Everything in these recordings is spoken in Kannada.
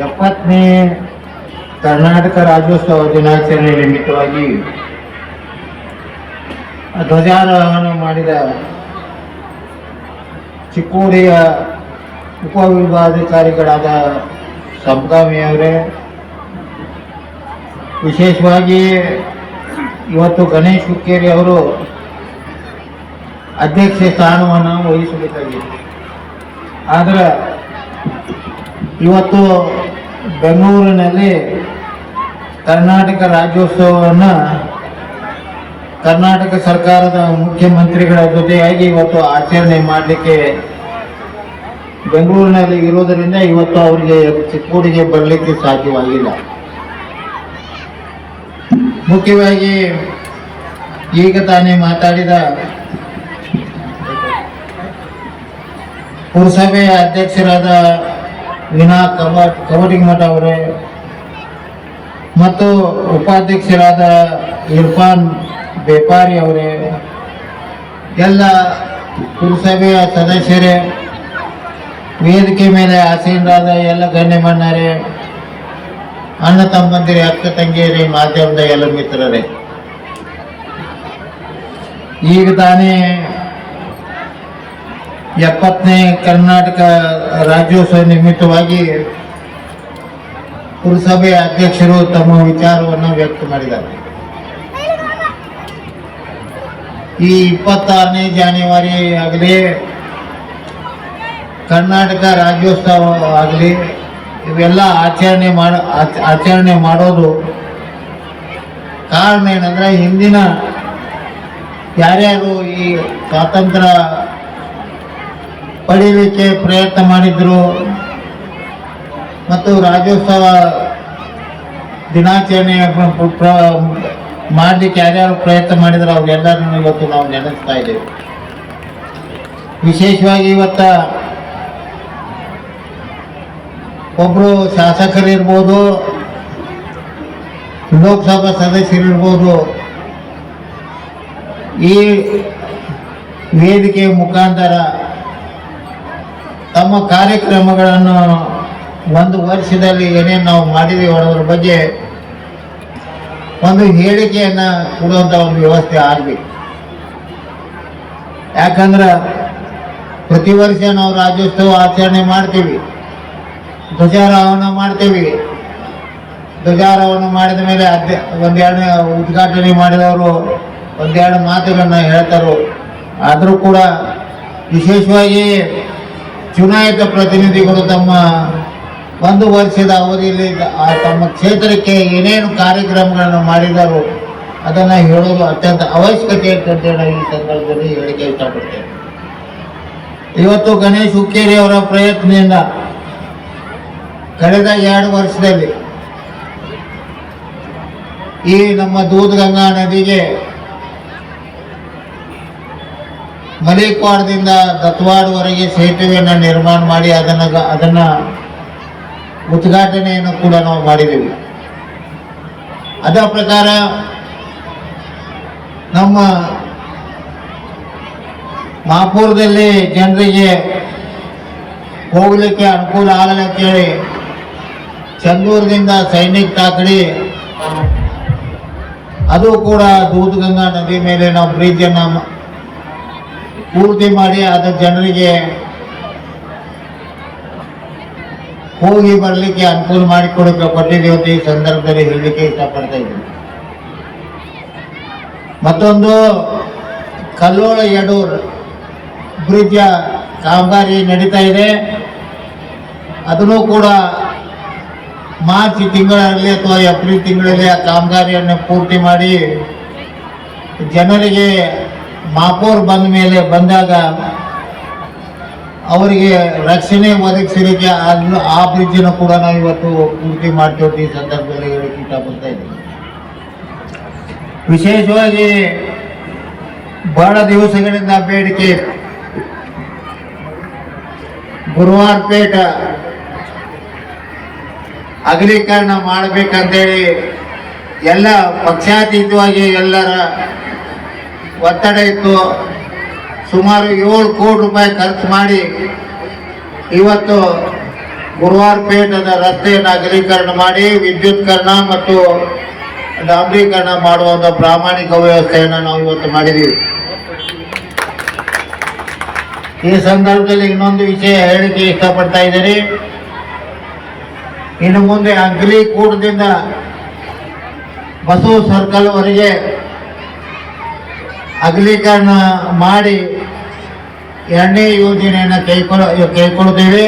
ಎಪ್ಪತ್ತನೇ ಕರ್ನಾಟಕ ರಾಜ್ಯೋತ್ಸವ ದಿನಾಚರಣೆ ನಿಮಿತ್ತವಾಗಿ ಧ್ವಜಾರೋಹಣ ಮಾಡಿದ ಚಿಕ್ಕೋಡಿಯ ಉಪವಿಭಾಗಾಧಿಕಾರಿಗಳಾದ ಅವರೇ, ವಿಶೇಷವಾಗಿ ಇವತ್ತು ಗಣೇಶ್ ಹುಕ್ಕೇರಿ ಅವರು ಅಧ್ಯಕ್ಷ ಸ್ಥಾನವನ್ನು ವಹಿಸಬೇಕಾಗಿದೆ. ಆದರೆ ಇವತ್ತು ಬೆಂಗಳೂರಿನಲ್ಲಿ ಕರ್ನಾಟಕ ರಾಜ್ಯೋತ್ಸವವನ್ನು ಕರ್ನಾಟಕ ಸರ್ಕಾರದ ಮುಖ್ಯಮಂತ್ರಿಗಳ ಜೊತೆಯಾಗಿ ಇವತ್ತು ಆಚರಣೆ ಮಾಡಲಿಕ್ಕೆ ಬೆಂಗಳೂರಿನಲ್ಲಿ ಇರೋದರಿಂದ ಇವತ್ತು ಅವರಿಗೆ ಚಿಕ್ಕೋಡಿಗೆ ಬರಲಿಕ್ಕೆ ಸಾಧ್ಯವಾಗಿಲ್ಲ. ಮುಖ್ಯವಾಗಿ ಈಗ ತಾನೇ ಮಾತಾಡಿದ ಪುರಸಭೆಯ ಅಧ್ಯಕ್ಷರಾದ ವೀಣಾ ಕವ ಕವಟಿಮಠ ಅವರೇ. ಮತ್ತು ಉಪಾಧ್ಯಕ್ಷರಾದ ಇರ್ಫಾನ್ ಬೇಪಾರಿ ಅವರೇ. ಎಲ್ಲ ಪುರಸಭೆಯ ಸದಸ್ಯರೇ, ವೇದಿಕೆ ಮೇಲೆ ಆಸೀನರಾದ ಎಲ್ಲ ಗಣ್ಯಮಣ್ಣರೇ ಅಣ್ಣ ತಮ್ಮಂದಿರಿ, ಅಕ್ಕ ತಂಗಿಯರೇ ಮಾಧ್ಯಮದ ಎಲ್ಲ ಮಿತ್ರರೇ. ಈಗ ತಾನೇ ಎಪ್ಪತ್ತನೇ ಕರ್ನಾಟಕ ರಾಜ್ಯೋತ್ಸವ ನಿಮಿತ್ತವಾಗಿ ಪುರಸಭೆಯ ಅಧ್ಯಕ್ಷರು ತಮ್ಮ ವಿಚಾರವನ್ನು ವ್ಯಕ್ತ ಮಾಡಿದ್ದಾರೆ. ಈ ಇಪ್ಪತ್ತಾರನೇ ಜಾನುವಾರಿ ಆಗಲಿ, ಕರ್ನಾಟಕ ರಾಜ್ಯೋತ್ಸವ ಆಗಲಿ, ಇವೆಲ್ಲ ಆಚರಣೆ ಮಾಡ, ಆಚ- ಆಚರಣೆ ಮಾಡೋದು ಕಾರಣ ಏನಂದ್ರೆ ಹಿಂದಿನ ಯಾರ್ಯಾರು ಈ ಸ್ವಾತಂತ್ರ್ಯ ಪಡೀಲಿಕ್ಕೆ ಪ್ರಯತ್ನ ಮಾಡಿದ್ರು. ಮತ್ತು ರಾಜ್ಯೋತ್ಸವ ದಿನಾಚರಣೆ ಮಾಡಲಿಕ್ಕೆ ಯಾರ್ಯಾರು ಪ್ರಯತ್ನ ಮಾಡಿದ್ರು ಅವ್ರೆಲ್ಲರನ್ನು ಇವತ್ತು ನಾವು ನೆನೆಸ್ತಾ ಇದ್ದೇವೆ. ವಿಶೇಷವಾಗಿ ಇವತ್ತ ಒಬ್ಬರು ಶಾಸಕರಿರ್ಬೋದು, ಲೋಕಸಭಾ ಸದಸ್ಯರಿರ್ಬೋದು, ಈ ವೇದಿಕೆಯ ಮುಖಾಂತರ ತಮ್ಮ ಕಾರ್ಯಕ್ರಮಗಳನ್ನು ಒಂದು ವರ್ಷದಲ್ಲಿ ಏನೇನು ನಾವು ಮಾಡಿದೀವಿ ಅನ್ನೋದ್ರ ಬಗ್ಗೆ ಒಂದು ಹೇಳಿಕೆಯನ್ನು ಕೊಡುವಂಥ ಒಂದು ವ್ಯವಸ್ಥೆ ಆಗಬೇಕು ಯಾಕಂದ್ರೆ ಪ್ರತಿ ವರ್ಷ ನಾವು ರಾಜ್ಯೋತ್ಸವ ಆಚರಣೆ ಮಾಡ್ತೀವಿ, ಧ್ವಜಾರೋಹಣ ಮಾಡ್ತೀವಿ. ಧ್ವಜಾರೋಹಣ ಮಾಡಿದ ಮೇಲೆ ಅಧ್ಯ ಒಂದೆರಡು ಉದ್ಘಾಟನೆ ಮಾಡಿದವರು ಒಂದೆರಡು ಮಾತುಗಳನ್ನ ಹೇಳ್ತಾರೋ, ಆದರೂ ಕೂಡ ವಿಶೇಷವಾಗಿ ಚುನಾಯಿತ ಪ್ರತಿನಿಧಿಗಳು ತಮ್ಮ ಒಂದು ವರ್ಷದ ಅವಧಿಯಲ್ಲಿ ತಮ್ಮ ಕ್ಷೇತ್ರಕ್ಕೆ ಏನೇನು ಕಾರ್ಯಕ್ರಮಗಳನ್ನು ಮಾಡಿದರು ಅದನ್ನು ಹೇಳೋದು ಅತ್ಯಂತ ಅವಶ್ಯಕತೆ ಅಂತ ಹೇಳಿ ಈ ಸಂದರ್ಭದಲ್ಲಿ ಹೇಳಿಕೆ ಇಷ್ಟಪಡ್ತೇನೆ. ಇವತ್ತು ಗಣೇಶ್ ಹುಕ್ಕೇರಿ ಅವರ ಪ್ರಯತ್ನದಿಂದ ಕಳೆದ ಎರಡು ವರ್ಷದಲ್ಲಿ ಈ ನಮ್ಮ ದೂಧಗಂಗಾ ನದಿಗೆ ಮಲಿಕ್ವಾಡದಿಂದ ದತ್ವಾಡವರೆಗೆ ಸೇತುವೆಯನ್ನು ನಿರ್ಮಾಣ ಮಾಡಿ ಅದನ್ನು ಅದನ್ನು ಉದ್ಘಾಟನೆಯನ್ನು ಕೂಡ ನಾವು ಮಾಡಿದ್ದೀವಿ ಅದರ ಪ್ರಕಾರ ನಮ್ಮ ಮಹಾಪುರದಲ್ಲಿ ಜನರಿಗೆ ಹೋಗಲಿಕ್ಕೆ ಅನುಕೂಲ ಆಗಲಿ ಅಂತೇಳಿ ಚಂದೂರದಿಂದ ಸೈನಿಕ್ ತಾಕಡಿ, ಅದು ಕೂಡ ದೂಧಗಂಗಾ ನದಿ ಮೇಲೆ ನಾವು ಬ್ರಿಡ್ಜನ್ನು ಪೂರ್ತಿ ಮಾಡಿ ಅದ ಜನರಿಗೆ ಹೋಗಿ ಬರಲಿಕ್ಕೆ ಅನುಕೂಲ ಮಾಡಿಕೊಡಕ್ಕೆ ಕೊಟ್ಟಿದ್ದೀವಿ ಅಂತ ಈ ಸಂದರ್ಭದಲ್ಲಿ ಹೇಳಲಿಕ್ಕೆ ಇಷ್ಟಪಡ್ತಾ ಇದ್ದೀನಿ. ಮತ್ತೊಂದು ಕಲ್ಲೋಳ ಯಡೂರ್ ಬ್ರಿಡ್ಜ್ ಕಾಮಗಾರಿ ನಡೀತಾ ಇದೆ. ಅದನ್ನು ಕೂಡ ಮಾರ್ಚ್ ತಿಂಗಳಲ್ಲಿ ಅಥವಾ ಏಪ್ರಿಲ್ ತಿಂಗಳಲ್ಲಿ ಆ ಕಾಮಗಾರಿಯನ್ನು ಪೂರ್ತಿ ಮಾಡಿ ಜನರಿಗೆ ಮಾಪೂರ್ ಬಂದ ಮೇಲೆ ಬಂದಾಗ ಅವರಿಗೆ ರಕ್ಷಣೆ ಒದಗಿಸಲಿಕ್ಕೆ ಅಲ್ಲೂ ಆ ಬ್ರಿಡ್ಜನ್ನು ಕೂಡ ನಾವು ಇವತ್ತು ಪೂರ್ತಿ ಮಾಡ್ತೇವೆ ಈ ಸಂದರ್ಭದಲ್ಲಿ ಹೇಳಕ್ಕೆ ಇಷ್ಟಪಡ್ತಾ ಇದ್ದೀನಿ. ವಿಶೇಷವಾಗಿ ಬಹಳ ದಿವಸಗಳಿಂದ ಬೇಡಿಕೆ ಗುರುವಾರ ಪೇಟ ಅಗಲೀಕರಣ ಮಾಡಬೇಕಂತೇಳಿ ಎಲ್ಲ ಪಕ್ಷಾತೀತವಾಗಿ ಎಲ್ಲರ ಒತ್ತಡ ಇತ್ತು. ಸುಮಾರು ಏಳು ಕೋಟಿ ರೂಪಾಯಿ ಖರ್ಚು ಮಾಡಿ ಇವತ್ತು ಗುರುವಾರಪೇಟದ ರಸ್ತೆಯನ್ನು ಅಗಲೀಕರಣ ಮಾಡಿ ವಿದ್ಯುತ್ಕರಣ ಮತ್ತು ಡಾಂಬರೀಕರಣ ಮಾಡುವಂಥ ಪ್ರಾಮಾಣಿಕ ವ್ಯವಸ್ಥೆಯನ್ನು ನಾವು ಇವತ್ತು ಮಾಡಿದ್ದೀವಿ ಈ ಸಂದರ್ಭದಲ್ಲಿ ಇನ್ನೊಂದು ವಿಷಯ ಹೇಳಿಕೆ ಇಷ್ಟಪಡ್ತಾ ಇದ್ದೀನಿ. ಇನ್ನು ಮುಂದೆ ಅಗ್ಲಿಕೂಟದಿಂದ ಬಸವ ಸರ್ಕಲ್ ವರೆಗೆ ಅಗಲೀಕರಣ ಮಾಡಿ ಎರಡನೇ ಯೋಜನೆಯನ್ನು ಕೈಕೊಳ್ಳ ಕೈಗೊಳ್ಳುತ್ತೇವೆ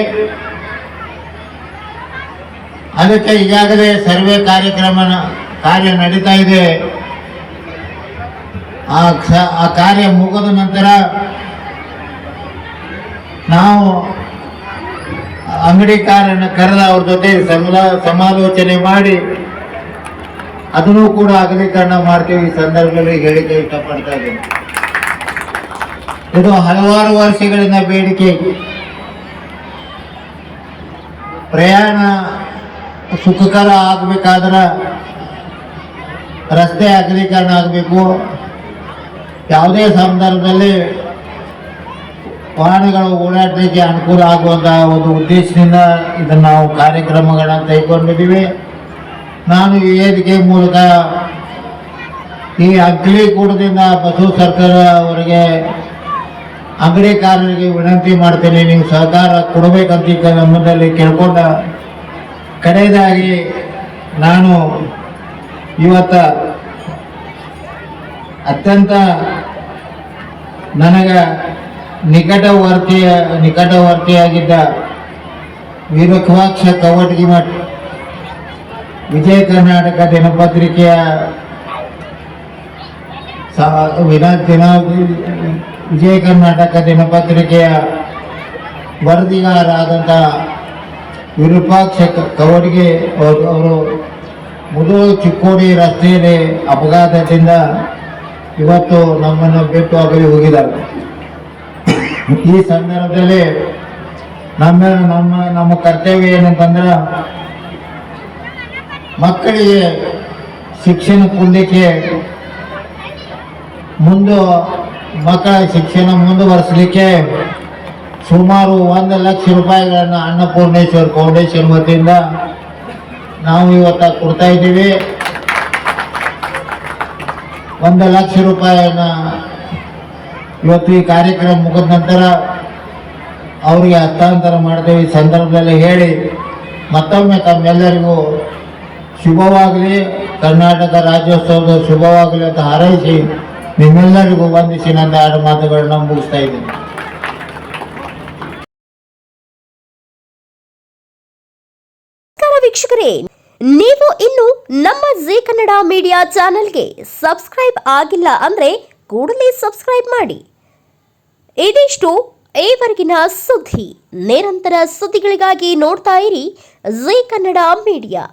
ಅದಕ್ಕೆ ಈಗಾಗಲೇ ಸರ್ವೆ ಕಾರ್ಯಕ್ರಮ ಕಾರ್ಯ ನಡೀತಾ ಇದೆ. ಆ ಕಾರ್ಯ ಮುಗಿದ ನಂತರ ನಾವು ಅಂಗಡಿಕಾರನ್ನು ಕರೆದ ಅವ್ರ ಜೊತೆ ಸಮಲ, ಸಮಾಲೋಚನೆ ಮಾಡಿ ಅದನ್ನು ಕೂಡ ಅಗಲೀಕರಣ ಮಾಡ್ತೀವಿ ಈ ಸಂದರ್ಭದಲ್ಲಿ ಹೇಳಿಕೆ ಇಷ್ಟಪಡ್ತಾ ಇದ್ದೀನಿ. ಇದು ಹಲವಾರು ವರ್ಷಗಳಿಂದ ಬೇಡಿಕೆ ಪ್ರಯಾಣ ಸುಖಕರ ಆಗಬೇಕಾದ್ರೆ ರಸ್ತೆ ಅಗಲೀಕರಣ ಆಗಬೇಕು. ಯಾವುದೇ ಸಂದರ್ಭದಲ್ಲಿ ವಾಹನಗಳು ಓಡಾಡಲಿಕ್ಕೆ ಅನುಕೂಲ ಆಗುವಂತಹ ಒಂದು ಉದ್ದೇಶದಿಂದ ಇದನ್ನು ನಾವು ಕಾರ್ಯಕ್ರಮಗಳನ್ನು ಕೈಗೊಂಡಿದ್ದೀವಿ. ನಾನು ಈ ವೇದಿಕೆ ಮೂಲಕ ಈ ಅಗ್ಲಿಕೂಟದಿಂದ ಬಸವ ಸರ್ಕಾರವರೆಗೆ ಅಂಗಡಿಕಾರರಿಗೆ ವಿನಂತಿ ಮಾಡ್ತೇನೆ. ನೀವು ಸಹಕಾರ ಕೊಡಬೇಕಂತ ನಮ್ಮದಲ್ಲಿ ಕೇಳ್ಕೊಂಡ ಕಡೆಯದಾಗಿ ನಾನು ಇವತ್ತ ಅತ್ಯಂತ ನನಗೆ ನಿಕಟವರ್ತಿಯ ನಿಕಟವರ್ತಿಯಾಗಿದ್ದ ವೀರಕ್ವಾಕ್ಷ ಕವಟಗಿ ಮಠ ವಿಜಯ ಕರ್ನಾಟಕ ದಿನಪತ್ರಿಕೆಯ ವಿನ, ದಿನ, ವಿಜಯ ಕರ್ನಾಟಕ ದಿನಪತ್ರಿಕೆಯ ವರದಿಗಾರರಾದಂಥ ವಿರೂಪಾಕ್ಷ ಕವಡಿಗೆ ಅವರು ಮುದುಳು ಚಿಕ್ಕೋಡಿ ರಸ್ತೆಯಲ್ಲಿ ಅಪಘಾತದಿಂದ ಇವತ್ತು ನಮ್ಮನ್ನು ಬಿಟ್ಟು ಅಗಲಿ ಹೋಗಿದ್ದಾರೆ. ಈ ಸಂದರ್ಭದಲ್ಲಿ ನಮ್ಮ ನಮ್ಮ ನಮ್ಮ ಕರ್ತವ್ಯ ಏನಂತಂದ್ರೆ ಮಕ್ಕಳಿಗೆ ಶಿಕ್ಷಣ ಕೊಡಲಿಕ್ಕೆ ಮುಂದೆ ಮಕ್ಕಳ ಶಿಕ್ಷಣ ಮುಂದುವರಿಸಲಿಕ್ಕೆ ಸುಮಾರು ಒಂದು ಲಕ್ಷ ರೂಪಾಯಿಗಳನ್ನು ಅನ್ನಪೂರ್ಣೇಶ್ವರ್ ಫೌಂಡೇಶನ್ ವತಿಯಿಂದ ನಾವು ಇವತ್ತು ಕೊಡ್ತಾ ಇದ್ದೀವಿ. ಒಂದು ಲಕ್ಷ ರೂಪಾಯಿಯನ್ನು ಇವತ್ತು ಈ ಕಾರ್ಯಕ್ರಮ ಮುಗಿದ ನಂತರ ಅವರಿಗೆ ಹಸ್ತಾಂತರ ಮಾಡ್ತೇವೆ ಈ ಸಂದರ್ಭದಲ್ಲಿ ಹೇಳಿ ಮತ್ತೊಮ್ಮೆ ತಮ್ಮೆಲ್ಲರಿಗೂ ಶುಭವಾಗಲಿ. ಕರ್ನಾಟಕ ರಾಜ್ಯೋತ್ಸವದ ಶುಭವಾಗಲಿ ಅಂತ ಹಾರೈಸಿ ನಿಮ್ಮೆಲ್ಲರಿಗೂ ವಂದಿಸಿ ನನ್ನ ಎರಡು ಮಾತುಗಳನ್ನ ಮುಗಿಸ್ತಾ ಇದ್ದೀನಿ. ವೀಕ್ಷಕರೇ. ನೀವು ಇನ್ನು ನಮ್ಮ ಜಿ ಕನ್ನಡ ಮೀಡಿಯಾ ಚಾನೆಲ್ಗೆ ಸಬ್ಸ್ಕ್ರೈಬ್ ಆಗಿಲ್ಲ ಅಂದ್ರೆ ಕೂಡಲೇ ಸಬ್ಸ್ಕ್ರೈಬ್ ಮಾಡಿ. ಇದಿಷ್ಟು ಈವರೆಗಿನ ಸುದ್ದಿ. ನಿರಂತರ ಸುದ್ದಿಗಳಿಗಾಗಿ ನೋಡ್ತಾ ಇರಿ ಜಿ ಕನ್ನಡ ಮೀಡಿಯಾ.